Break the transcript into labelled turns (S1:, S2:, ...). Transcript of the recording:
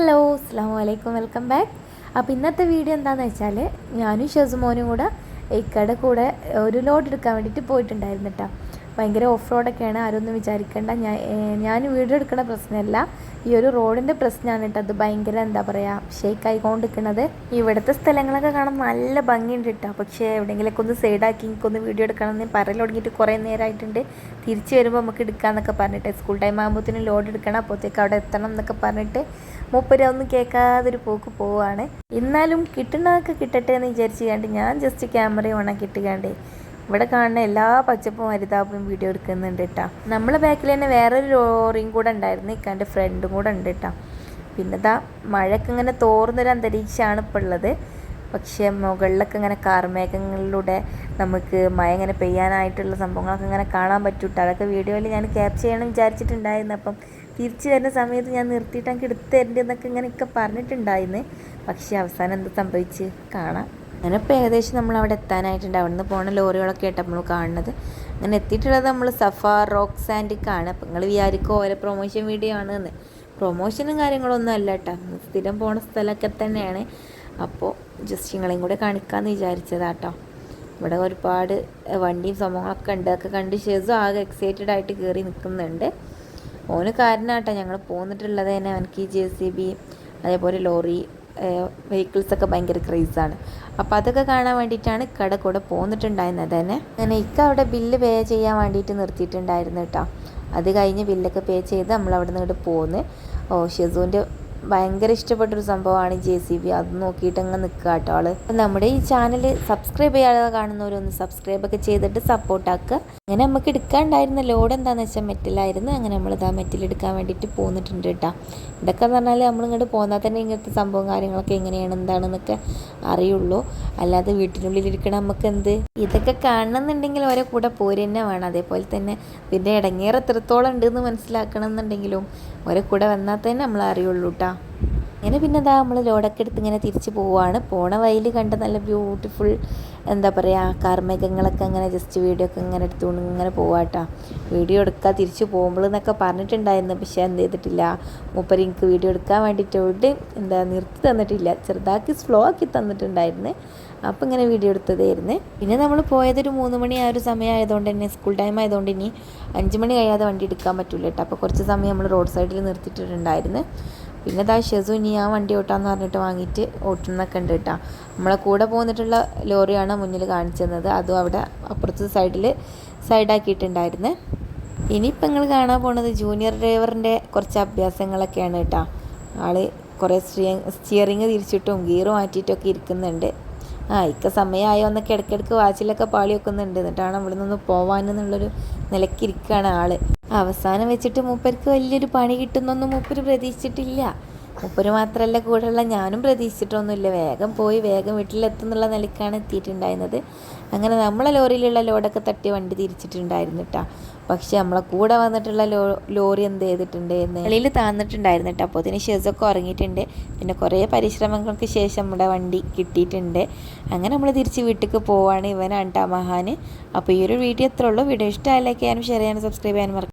S1: Hello അസ്സാം വലൈക്കും welcome back അപ്പോൾ ഇന്നത്തെ വീഡിയോ എന്താണെന്ന് വെച്ചാൽ ഞാനും ഷെസുമോനും കൂടെ ഏക്കട കൂടെ ഒരു ലോഡ് എടുക്കാൻ വേണ്ടിയിട്ട് പോയിട്ടുണ്ടായിരുന്നു കേട്ടോ ഭയങ്കര ഓഫ് റോഡൊക്കെയാണ് ആരൊന്നും വിചാരിക്കേണ്ട. ഞാൻ ഞാൻ വീഡിയോ എടുക്കുന്ന പ്രശ്നമല്ല. ഈ ഒരു റോഡിന്റെ പ്രശ്നമാണ് കേട്ടോ അത് ഭയങ്കര എന്താ പറയുക ഷേക്ക് ആയിക്കൊണ്ടിരിക്കുന്നത് ഇവിടുത്തെ സ്ഥലങ്ങളൊക്കെ കാണാൻ നല്ല ഭംഗിയുണ്ട് കേട്ടോ പക്ഷേ എവിടെയെങ്കിലൊക്കെ ഒന്ന് സൈഡാക്കി എനിക്കൊന്ന് വീഡിയോ എടുക്കണം എന്ന് പറയൽ തുടങ്ങിയിട്ട് കുറേ നേരമായിട്ടുണ്ട് തിരിച്ച് വരുമ്പോൾ നമുക്ക് എടുക്കാമെന്നൊക്കെ പറഞ്ഞിട്ട് സ്കൂൾ ടൈം ആകുമ്പോഴത്തേനും ലോഡ് എടുക്കണം അപ്പോഴത്തേക്ക് അവിടെ എത്തണം എന്നൊക്കെ പറഞ്ഞിട്ട് മൂപ്പര് ഒന്നും കേൾക്കാതൊരു പോക്ക് പോവാണ്. എന്നാലും കിട്ടുന്നതൊക്കെ കിട്ടട്ടെ എന്ന് വിചാരിച്ചു കണ്ട് ഞാൻ ജസ്റ്റ് ക്യാമറ ഓണാക്കി ഇട്ടുകാണ്ട് ഇവിടെ കാണുന്ന എല്ലാ പച്ചപ്പും വരിതാപ്പും വീഡിയോ എടുക്കുന്നുണ്ട് കേട്ടോ നമ്മളെ ബാക്കിൽ തന്നെ വേറൊരു ലോറിയും കൂടെ ഉണ്ടായിരുന്നു. ഇക്കാന്റെ ഫ്രണ്ടും കൂടെ ഉണ്ട് കേട്ടോ പിന്നെ ഇതാ മഴയൊക്കെ ഇങ്ങനെ തോർന്നൊരു അന്തരീക്ഷമാണ് ഇപ്പോൾ ഉള്ളത്. പക്ഷേ മുകളിലൊക്കെ ഇങ്ങനെ കാർമേഘങ്ങളിലൂടെ നമുക്ക് മഴ ഇങ്ങനെ പെയ്യാനായിട്ടുള്ള സംഭവങ്ങളൊക്കെ ഇങ്ങനെ കാണാൻ പറ്റൂട്ടോ അതൊക്കെ വീഡിയോയിൽ ഞാൻ ക്യാപ്ചർ ചെയ്യണം വിചാരിച്ചിട്ടുണ്ടായിരുന്നു. അപ്പം തിരിച്ചു വരുന്ന സമയത്ത് ഞാൻ നിർത്തിയിട്ട് എനിക്ക് എടുത്ത് തരേണ്ടതെന്നൊക്കെ ഇങ്ങനെയൊക്കെ പറഞ്ഞിട്ടുണ്ടായിരുന്നു. പക്ഷേ അവസാനം എന്ത് സംഭവിച്ച്? കാണാം. അങ്ങനെ ഇപ്പോൾ ഏകദേശം നമ്മൾ അവിടെ എത്താനായിട്ടുണ്ട്. അവിടെ നിന്ന് പോണ ലോറികളൊക്കെ ആയിട്ട് നമ്മൾ കാണുന്നത്. അങ്ങനെ എത്തിയിട്ടുള്ളത് നമ്മൾ സഫാർ റോക്ക് സാൻഡിക്കാണ് അപ്പം നിങ്ങൾ വിചാരിക്കും ഓരോ പ്രൊമോഷൻ വീഡിയോ ആണ് എന്ന് പ്രൊമോഷനും കാര്യങ്ങളൊന്നും അല്ല കേട്ടോ സ്ഥിരം പോണ സ്ഥലമൊക്കെ തന്നെയാണ്. അപ്പോൾ ജസ്റ്റ് നിങ്ങളെയും കൂടെ കാണിക്കാമെന്ന് വിചാരിച്ചതാട്ടോ. ഇവിടെ ഒരുപാട് വണ്ടിയും സംഭവങ്ങളൊക്കെ ഉണ്ട്. അതൊക്കെ കണ്ട് ഷെസും ആകെ എക്സൈറ്റഡ് ആയിട്ട് കയറി നിൽക്കുന്നുണ്ട് ഓന് കാരനാട്ടോ ഞങ്ങൾ പോന്നിട്ടുള്ളത് തന്നെ അവനക്ക് ഈ ജെ സി ബി അതേപോലെ ലോറി വെഹിക്കിൾസൊക്കെ ഭയങ്കര ക്രേസാണ് അപ്പോൾ അതൊക്കെ കാണാൻ വേണ്ടിയിട്ടാണ് കട കൂടെ പോന്നിട്ടുണ്ടായിരുന്നത് തന്നെ. അങ്ങനെ ഇക്ക അവിടെ ബില്ല് പേ ചെയ്യാൻ വേണ്ടിയിട്ട് നിർത്തിയിട്ടുണ്ടായിരുന്നു കേട്ടോ. അത് കഴിഞ്ഞ് ബില്ലൊക്കെ പേ ചെയ്ത് നമ്മൾ അവിടെ നിന്ന് ഇങ്ങോട്ട് പോന്ന്. ഓ ഷെസുവിന്റെ ഭയങ്കര ഇഷ്ടപ്പെട്ടൊരു സംഭവമാണ് ജെ സി ബി. അത് നോക്കിയിട്ട് അങ്ങ് നിൽക്കുക കേട്ടോ ആൾ. നമ്മുടെ ഈ ചാനൽ സബ്സ്ക്രൈബ് ചെയ്യാതെ കാണുന്നവരൊന്ന് സബ്സ്ക്രൈബ് ഒക്കെ ചെയ്തിട്ട് സപ്പോർട്ടാക്കുക അങ്ങനെ നമുക്ക് എടുക്കാണ്ടായിരുന്ന ലോഡ് എന്താണെന്ന് വെച്ചാൽ മെറ്റലായിരുന്നു. അങ്ങനെ നമ്മൾ ഇതാ മെറ്റൽ എടുക്കാൻ വേണ്ടിയിട്ട് പോന്നിട്ടുണ്ട് കേട്ടോ ഇതൊക്കെ എന്ന് പറഞ്ഞാൽ നമ്മൾ ഇങ്ങോട്ട് പോന്നാൽ തന്നെ ഇങ്ങനത്തെ സംഭവം കാര്യങ്ങളൊക്കെ എങ്ങനെയാണ് എന്താണെന്നൊക്കെ അറിയുള്ളൂ. അല്ലാതെ വീട്ടിനുള്ളിൽ ഇരിക്കണം നമുക്ക് എന്ത് ഇതൊക്കെ കാണണമെന്നുണ്ടെങ്കിൽ ഓരോ കൂടെ പോര് തന്നെ വേണം. അതേപോലെ തന്നെ ഇതിന്റെ ഇടങ്ങേർ എത്രത്തോളം ഉണ്ടെന്ന് മനസ്സിലാക്കണം എന്നുണ്ടെങ്കിലും ഓരോ കൂടെ വന്നാൽ തന്നെ നമ്മൾ അറിയുള്ളൂ കേട്ടോ അങ്ങനെ പിന്നെ എന്താ നമ്മൾ ലോഡൊക്കെ എടുത്ത് ഇങ്ങനെ തിരിച്ച് പോവുകയാണ് പോണ വഴിയിൽ കണ്ട നല്ല ബ്യൂട്ടിഫുൾ എന്താ പറയുക കാർമേഘങ്ങളൊക്കെ അങ്ങനെ ജസ്റ്റ് വീഡിയോ ഒക്കെ ഇങ്ങനെ എടുത്തുകൊണ്ട് ഇങ്ങനെ പോവാട്ടോ. വീഡിയോ എടുക്കുക തിരിച്ച് പോകുമ്പോൾ എന്നൊക്കെ പറഞ്ഞിട്ടുണ്ടായിരുന്നു പക്ഷേ എന്ത് ചെയ്തിട്ടില്ല. മൂപ്പര് എനിക്ക് വീഡിയോ എടുക്കാൻ വേണ്ടിയിട്ട് എന്താ നിർത്തി തന്നിട്ടില്ല. ചെറുതാക്കി സ്ലോ ആക്കി തന്നിട്ടുണ്ടായിരുന്നു. അപ്പോൾ ഇങ്ങനെ വീഡിയോ എടുത്തതായിരുന്നു. പിന്നെ നമ്മൾ പോയതൊരു മൂന്ന് മണി ആ ഒരു സമയം ആയതുകൊണ്ട് തന്നെ സ്കൂൾ ടൈം ആയതുകൊണ്ട് ഇനി അഞ്ച് മണി കഴിയാതെ വണ്ടി എടുക്കാൻ പറ്റില്ല കേട്ടോ അപ്പോൾ കുറച്ച് സമയം നമ്മൾ റോഡ് സൈഡിൽ നിർത്തിയിട്ടുണ്ടായിരുന്നു പിന്നെ ദാ ഷെസു ഇനി ആ വണ്ടി ഓട്ടാന്ന് പറഞ്ഞിട്ട് വാങ്ങിയിട്ട് ഓട്ടുന്നൊക്കെ ഉണ്ട് കേട്ടോ. നമ്മളെ കൂടെ പോന്നിട്ടുള്ള ലോറിയാണ് മുന്നിൽ കാണിച്ചു തന്നത്. അതും അവിടെ അപ്പുറത്തെ സൈഡിൽ സൈഡാക്കിയിട്ടുണ്ടായിരുന്നു ഇനിയിപ്പോൾ നിങ്ങൾ കാണാൻ പോണത് ജൂനിയർ ഡ്രൈവറിന്റെ കുറച്ച് അഭ്യാസങ്ങളൊക്കെയാണ് കേട്ടോ. ആൾ കുറേ സ്റ്റിയറിങ് തിരിച്ചിട്ടും ഗിയർ മാറ്റിയിട്ടൊക്കെ ഇരിക്കുന്നുണ്ട്. ആ ഇക്ക സമയമായോ എന്നൊക്കെ ഇടയ്ക്കിടയ്ക്ക് വാച്ചിലൊക്കെ പാളി വെക്കുന്നുണ്ട് എന്നിട്ടാണ് ഇവിടെ നിന്ന് പോവാനെന്നുള്ളൊരു നിലക്കിരിക്കുകയാണ് ആൾ. അവസാനം വെച്ചിട്ട് മൂപ്പർക്ക് വലിയൊരു പണി കിട്ടുന്നൊന്നും മൂപ്പര് പ്രതീക്ഷിച്ചിട്ടില്ല. മൂപ്പര് മാത്രമല്ല കൂടെയുള്ള ഞാനും പ്രതീക്ഷിച്ചിട്ടൊന്നുമില്ല. വേഗം പോയി വേഗം വീട്ടിലെത്തുന്നുള്ള നിലക്കാണ് എത്തിയിട്ടുണ്ടായിരുന്നത്. അങ്ങനെ നമ്മളെ ലോറിയിലുള്ള ലോഡൊക്കെ തട്ടി വണ്ടി തിരിച്ചിട്ടുണ്ടായിരുന്നു കേട്ടോ പക്ഷെ നമ്മളെ കൂടെ വന്നിട്ടുള്ള ലോ ലോറി എന്ത് ചെയ്തിട്ടുണ്ട് വെളിയിൽ താന്നിട്ടുണ്ടായിരുന്നു കേട്ടോ അപ്പോൾ അതിന് ഷെസൊക്കെ ഉറങ്ങിയിട്ടുണ്ട്. പിന്നെ കുറേ പരിശ്രമങ്ങൾക്ക് ശേഷം നമ്മുടെ വണ്ടി കിട്ടിയിട്ടുണ്ട്. അങ്ങനെ നമ്മൾ തിരിച്ച് വീട്ടിലേക്ക് പോവാണ് ഇവനാണ് കേട്ടോ മഹാന്. അപ്പോൾ ഈ ഒരു വീഡിയോ എത്ര ഉള്ളൂ. വീഡിയോ ചെയ്യാനും ഷെയർ ചെയ്യാനും സബ്സ്ക്രൈബ് ചെയ്യാനും മറക്കും